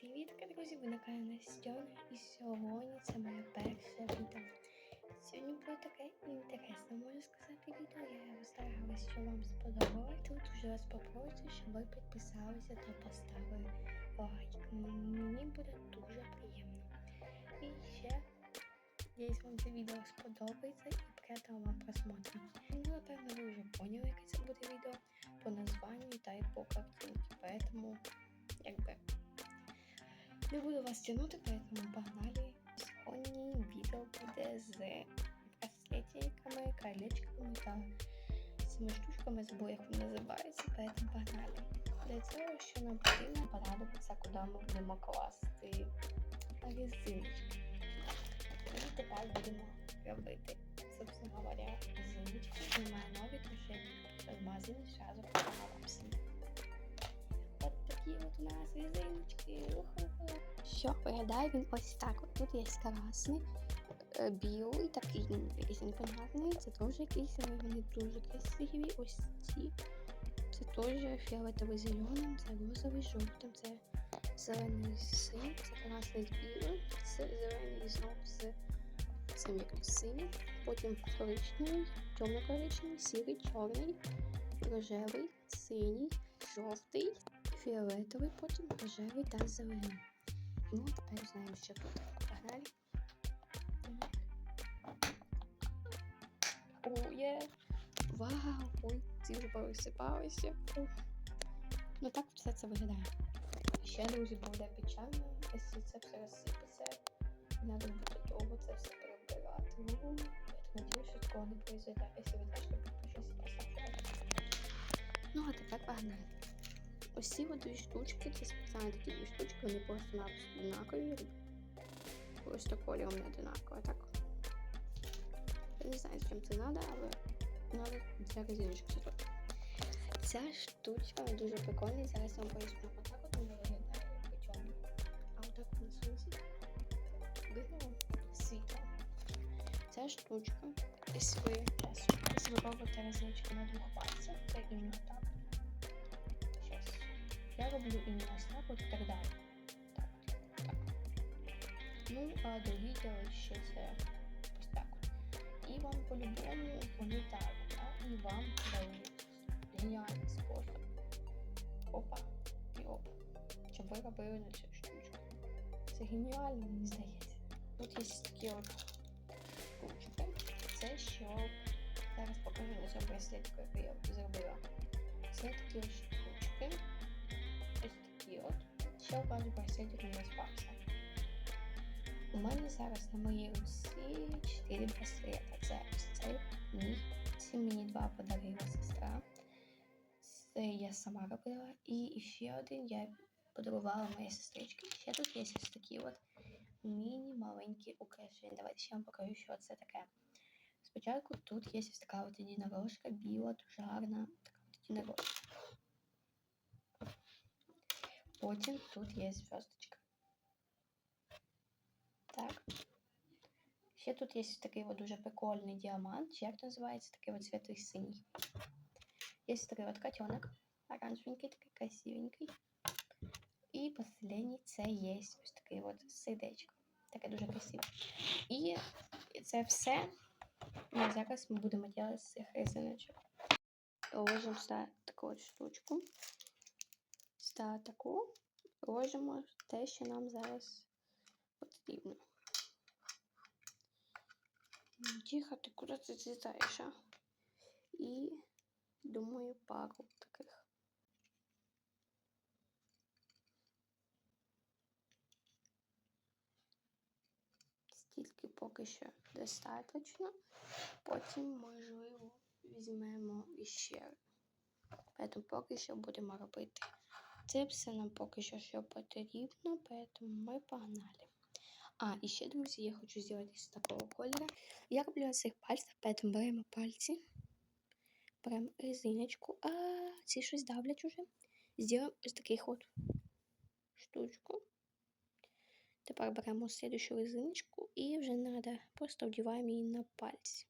Привіт, друзі! Ви на каналі Стьон і сьогодні це моє перше відео. Сьогодні буде таке інтересне, можу сказати, відео. Я старалась, що вам сподобалось. Тут вже вас попрошу, щоб ви підписалися та поставили лайк. Мені буде дуже приємно. І ще, надіюсь, вам це відео сподобається і приятного вам просмотру. Ну, напевно, ви вже поняли, яке це буде відео по названню та й по картинці. Поэтому, якби. Не буду вас тянути, поэтому погнали. Сьогодні відео буде з браслетиками, колечками та цими штучками, забув, як вони називаються, поэтому погнали. Для цього, що нам потрібно порадуватися, куди ми будемо класти резиночки. І тепер будемо робити, собственно говоря, резиночки. Знімаю нові, тому що розмазані, зразу всім. Такі от у нас резиночки. Уху-ху. Що виглядає він ось так. От тут є красний, е, білий, такий різинка гарний. Це теж якісь, але вони дуже красиві. Ось ці. Це теж фіолетовий зеленим, це розовий жовтим, це зелений з це красний з білим, це зелений знов з цим якось синім, потім коричневий, темно-коричневий, сірий, чорний, рожевий, синій, жовтий, фіолетовий, потім рожевий та зелений. Ну, тепер знаємо, що тут. Погнали. О. Вау! Ой, ці вже повисипалися. Ну так все це виглядає. Ще, друзі, буде печально, якщо це все розсипеться. Надо буде довго це все перебирати. Ну, я надіюсь, що такого не произойде. Якщо ви теж не підпишіться. Ну, а тепер погнали. Ось ці дві штучки, це спеціальні такі дві штучки, вони просто-напросто однакові. Просто кольором не одинаково, так? Я не знаю, з чим це треба, але треба для резиночки зробити. Ця штучка дуже прикольна, зараз я вам поясню. Отак от вона виглядає причому. А отак на сонці видно світло. Ця штучка, якщо ви, якщо ви робите резиночку на двох пальцях, це іменно так. Я роблю іменно ось і так далі. Так, так. Ну, а до відео ще це ось так. І вам по-любому а? і вам дають геніальний спосіб. Опа і опа. Щоб ви робили на цю штучку. Це геніально, мені здається. Тут є такі от штучки. Це щоб зараз покажу на цьому браслетику, яку я зробила. Це такі штучки. От. Ще одразу браслетик не розпався. У мене зараз на моїй руці 4 браслета. Це ось цей мій. Ці мені два подарила сестра. Це я сама робила. І ще один я подарувала моїй сестричці. Ще тут є ось такі от міні-маленькі украшення. Давайте ще вам покажу, що це таке. Спочатку тут є ось така от єдинорожка, біла, дуже гарна така от єдинорожка. Потім тут є зв'язочка. Так. Ще тут є такий от дуже прикольний діамант, чи як називається, такий от світлий синій. Є такий от котенок, оранжевенький, такий красивенький. І последній це є ось такий от сердечко. Таке дуже красиве. І це все ми зараз ми будемо робити з цих резиночок. Ложимо сюди таку от штучку. Сюди таку. Ложимо те, що нам зараз потрібно. Тихо, ти куди ти злітаєш? І думаю, пару таких. Стільки поки що достатньо. Потім, можливо, візьмемо іще. Тому поки що будемо робити. Це все нам поки що що потрібно, тому ми погнали. А, і ще, друзі, я хочу зробити з такого кольору. Я роблю на цих пальцях, тому беремо пальці, беремо резиночку, а ці щось давлять уже. Зробимо ось таких от штучку. Тепер беремо слідущу резиночку і вже треба, просто вдіваємо її на пальці.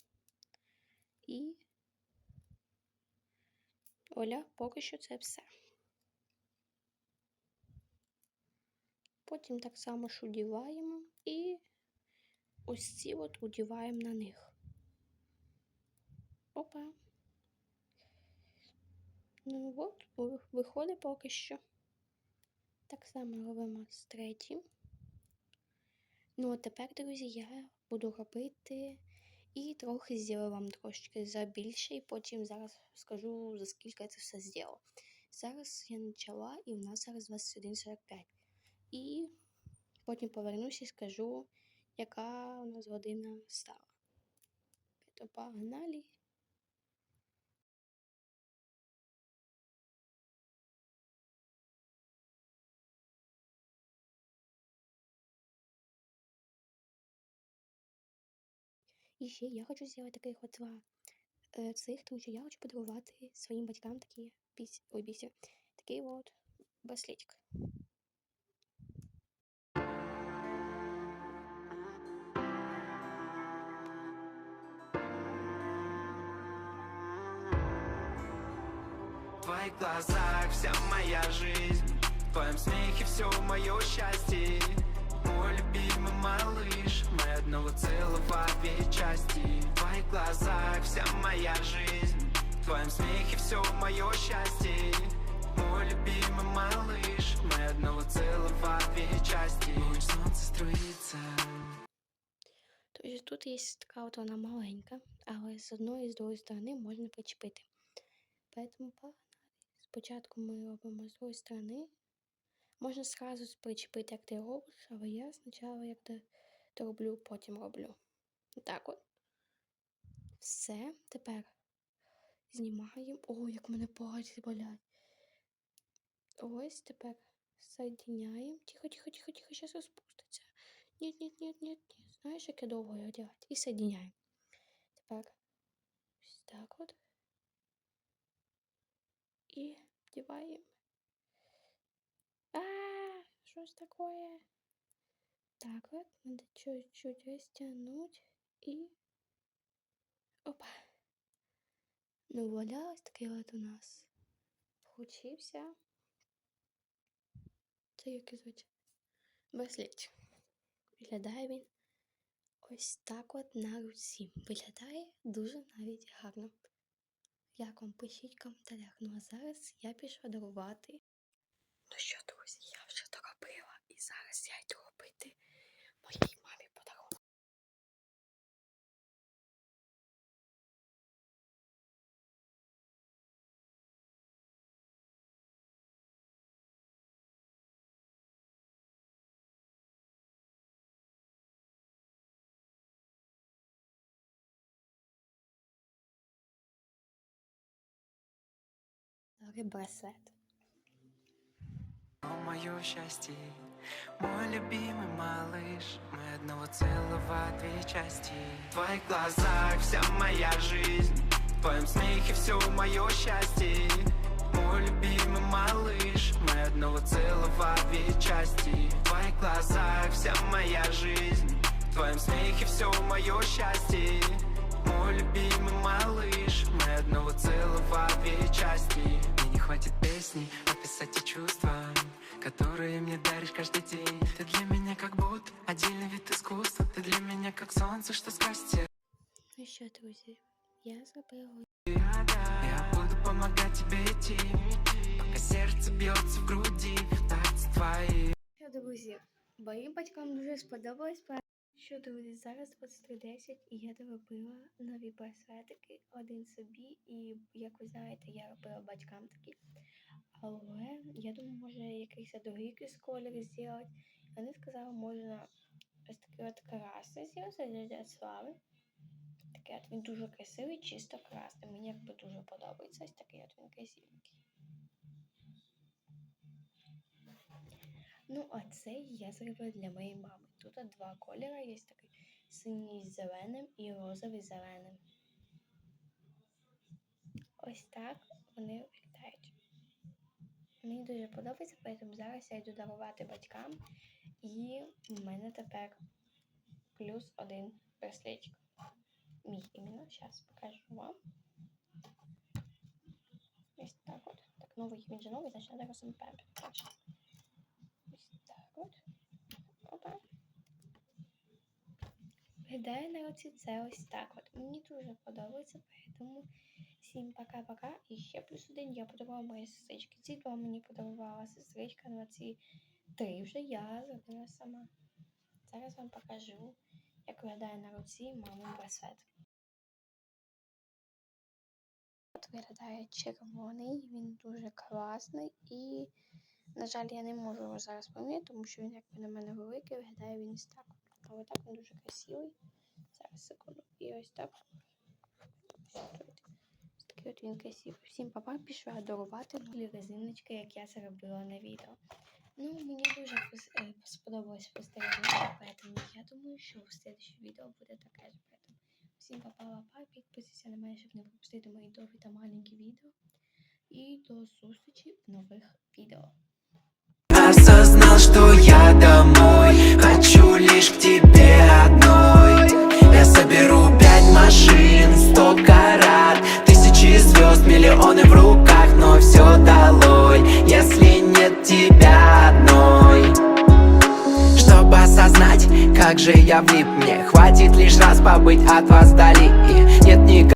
І Оля, поки що це все. Потім так само ж одіваємо і ось ці от одіваємо на них. Опа. Ну от, виходить поки що. Так само робимо з третім. Ну, а тепер, друзі, я буду робити і трохи зроблю вам трошечки за більше, і потім зараз скажу, за скільки це все зробила. Зараз я почала, і в нас зараз 21.45. І потім повернуся і скажу, яка у нас година стала. То погнали. І ще я хочу зробити таких от два е, цих, тому що я хочу подарувати своїм батькам такі біс... Ой, бісі, такий от браслетик. твоих глазах вся моя жизнь В твоем смехе все мое счастье Мой любимый малыш Мы одного целого две части В твоих глазах вся моя жизнь В твоем смехе все мое счастье Мой любимый малыш Мы одного целого две части Луч солнца струится Тобто тут є така от вона маленька, але з одної і з другої сторони можна причепити. Поэтому погнали. Спочатку ми робимо з другої сторони. Можна зразу причепити, як ти робиш, але я спочатку як то роблю, потім роблю. Так от. Все. Тепер знімаємо. О, як мене пальці болять. Ось тепер соединяємо. Тихо, тихо, тихо, тихо, зараз розпуститься. Нет, нет, нет, нет, нет. Знаєш, як я довго його делать? І соединяємо. Тепер ось так от. І вдіваємо. А, що ж такое? Так вот, надо чуть-чуть растянуть и... Опа. Ну, вуаля, ось такий от у нас получився. Це як звуть браслетик. Виглядає він ось так от на руці. Виглядає дуже навіть гарно. Як вам пишіть в коментарях. Ну а зараз я пішла дарувати. Ну що, друзі, я Дорогі браслет. О, мое счастье, мой любимый малыш Мы одного целого две части В твоих глазах вся моя жизнь В твоем смехе все мое счастье Мой любимый малыш Мы одного целого две части В твоих глазах вся моя жизнь В твоем смехе все мое счастье Мой любимый малыш Мы одного целого две части Мне не хватит песни описать те чувства Которые мне даришь каждый день Ты для меня как будто отдельный вид искусства Ты для меня как солнце, что сквозь Ну що, друзі, я зробила Я буду помогать тебе идти Пока сердце бьется в груди Витаться твои Що, друзі, моїм батькам дуже сподобалось. Що, друзі, зараз 23.10 і я доробила нові браслетики, один собі, і як ви знаєте, я робила батькам такі. Але я думаю, може якийсь другий якийсь колір зробити. Вони сказали, можна ось такий от красний зробити для слави. Такий от він дуже красивий, чисто красний. Мені якби дуже подобається ось такий от він красивенький. Ну, а цей я зробила для моєї мами. Тут два кольори, є такий синій з зеленим і розовий з зеленим. Ось так вони виглядають. Мені дуже подобається, тому зараз я йду дарувати батькам. І в мене тепер плюс один браслетик. Мій іменно. Зараз покажу вам. Ось так от. Так, новий він же новий, значить треба сам пам'ятати. Ось так от. Виглядає на руці це ось так. От мені дуже подобається, тому всім пока-пока. І ще плюс один я подарувала моїй сестричці. Ці два мені подарувала сестричка, ну а ці три вже я зробила сама. Зараз вам покажу, як виглядає на руці мамин браслет. От виглядає червоний, він дуже класний і, на жаль, я не можу його зараз поміняти, тому що він якби на мене великий, виглядає він ось так. Але так він дуже красивий. Зараз секунду. І ось так. Такий от він красивий. Всім папа пішла дарувати нові резиночки, як я це на відео. Ну, мені дуже е, сподобалось спостерігати, поэтому я думаю, що в следующем відео буде таке ж. Поэтому всім папа папа, підписуйся на мене, щоб не пропустити мої довгі та маленькі відео. І до зустрічі в нових відео. Же я влип Мне хватит лишь раз побыть от вас вдали. И нет никакого